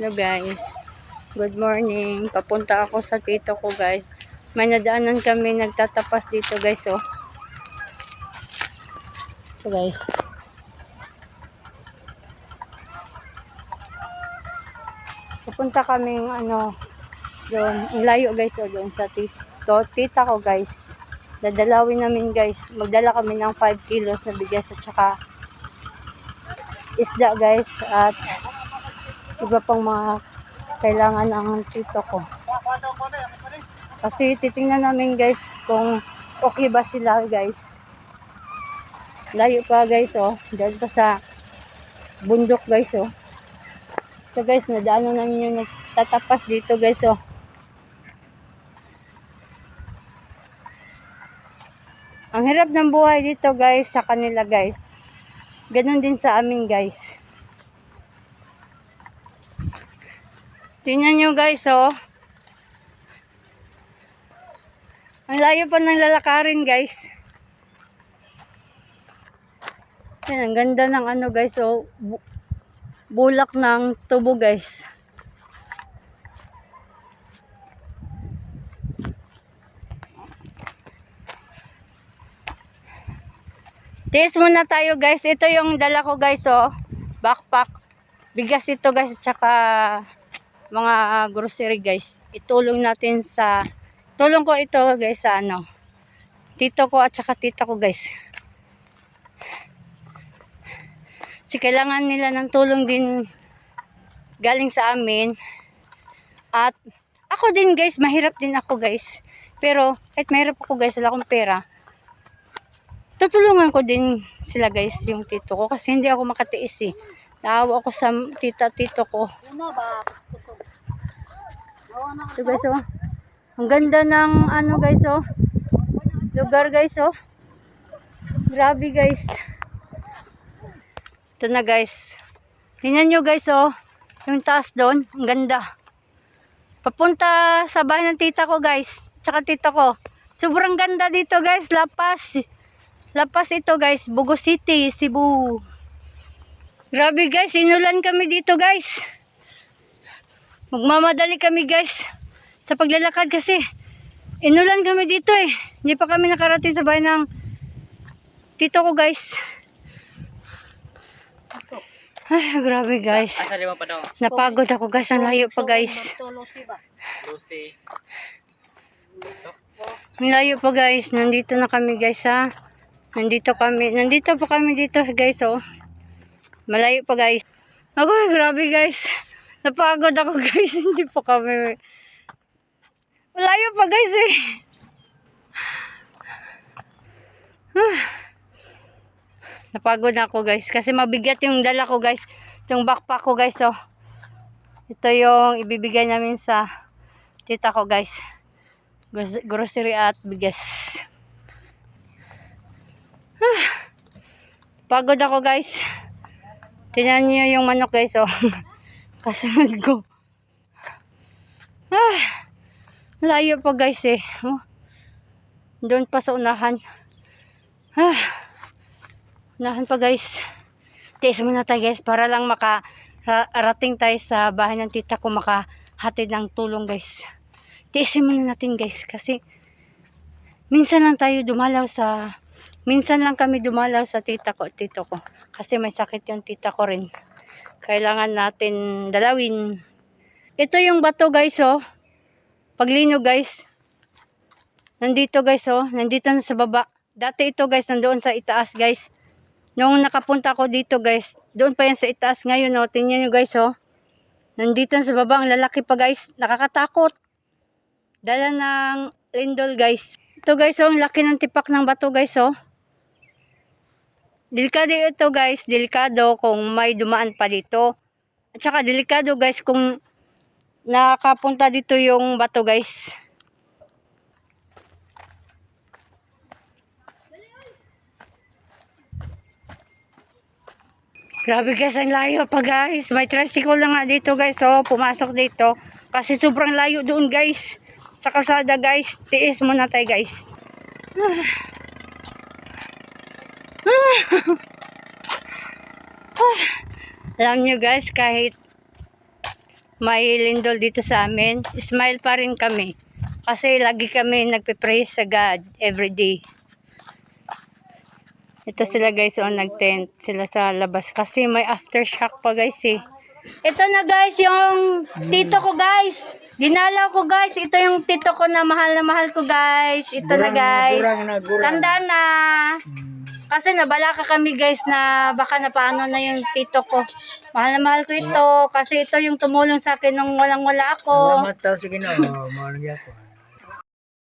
Hello guys. Good morning. Papunta ako sa tito ko guys. May nadaanan kami nagtatapas dito guys oh. So guys. Pupunta kaming ano doon. Layo guys oh doon sa tito. Tita ko guys. Dadalawin namin guys. Magdala kami ng 5 kilos na bigas at saka isda guys at iba pang mga kailangan ng tito ko. Kasi titingnan namin guys kung okay ba sila guys. Layo pa guys oh. Dahil pa sa bundok guys oh. So guys, nadaanan namin yung nagtatapas dito guys oh. Ang hirap ng buhay dito guys sa kanila guys. Ganon din sa amin guys. Tingnan nyo guys, oh. Ang layo pa ng lalakarin, guys. Yan, ang ganda ng ano, guys, oh. Bu- bulak ng tubo, guys. Taste muna tayo, guys. Ito yung dala ko, guys, oh. Backpack. Bigas ito, guys, at saka mga grocery guys. Itulong natin sa tulong ko ito guys sa ano. Tito ko at saka tita ko guys. Si kailangan nila ng tulong din galing sa amin. At ako din guys, mahirap din ako guys. Pero kahit mahirap ako guys, wala akong pera. Tutulungan ko din sila guys, yung tito ko. Kasi hindi ako makatiis eh. Naawa ako sa tita-tito ko. Ito guys oh. Ang ganda ng ano guys oh. Lugar guys oh. Grabe guys. Ito na guys. Tingnan nyo guys oh. Yung taas doon. Ang ganda. Papunta sa bahay ng tita ko guys. Tsaka tita ko. Sobrang ganda dito guys. Lapas. Lapas ito guys. Bugo City, Cebu. Grabe guys. Inulan kami dito guys. Magmamadali kami guys sa paglalakad kasi inulan kami dito eh. Hindi pa kami nakarating sa bahay ng tito ko guys. Ay, grabe guys. Daw? Napagod ako guys. Ang layo pa guys. Ang layo pa guys. Nandito na kami guys ha. Nandito kami. Nandito pa kami dito guys oh. Malayo pa guys. Ako, grabe guys. Napagod ako guys. Hindi pa kami. Malayo pa guys eh. Napagod na ako guys. Kasi mabigat yung dala ko guys. Yung backpack ko guys oh. Ito yung ibibigay namin sa tita ko guys. Grocery at bigas. Pagod ako guys. Tingnan niyo yung manok guys oh. Kasunod ko. Ah. Malayo pa guys eh. Oh. Doon pa sa unahan. Ah. Unahan pa guys. Tiis muna tayo guys para lang makarating tayo sa bahay ng tita ko makahatid ng tulong guys. Tiisin muna natin guys kasi minsan lang tayo dumalaw sa minsan lang kami dumalaw sa tita ko tito ko kasi may sakit yung tita ko rin. Kailangan natin dalawin. Ito yung bato guys oh. Paglino guys. Nandito guys oh. Nandito na sa baba. Dati ito guys nandoon sa itaas guys. Nung nakapunta ko dito guys. Doon pa yan sa itaas ngayon oh. Tingnan nyo guys oh. Nandito na sa baba. Ang lalaki pa guys. Nakakatakot. Dala ng lindol guys. Ito guys oh. Ang laki ng tipak ng bato guys oh. Delikado ito guys. Delikado kung may dumaan pa dito. At saka delikado guys kung nakapunta dito yung bato guys. Grabe guys, ang layo pa guys. May tricycle lang nga dito guys. Oh, pumasok dito. Kasi sobrang layo doon guys. Sa kalsada guys. Tiis muna tayo guys. Ah. Ah. Alam nyo guys, kahit may lindol dito sa amin. Smile pa rin kami. Kasi lagi kami nagpe-pray sa God every day. Ito sila guys, oh, nag-tent sila sa labas. Kasi may aftershock pa guys eh. Ito na guys, yung tito ko guys. Dinalaw ko guys. Ito yung tito ko na mahal na mahal ko guys. Ito na guys. Gurang na gurang. Tanda na. Kasi nabalaka kami guys na baka napaano na yung tito ko. Mahal na mahal ko ito. Kasi ito yung tumulong sa akin nung walang wala ako. Salamat tao sige na. Oh, mahal niya ako.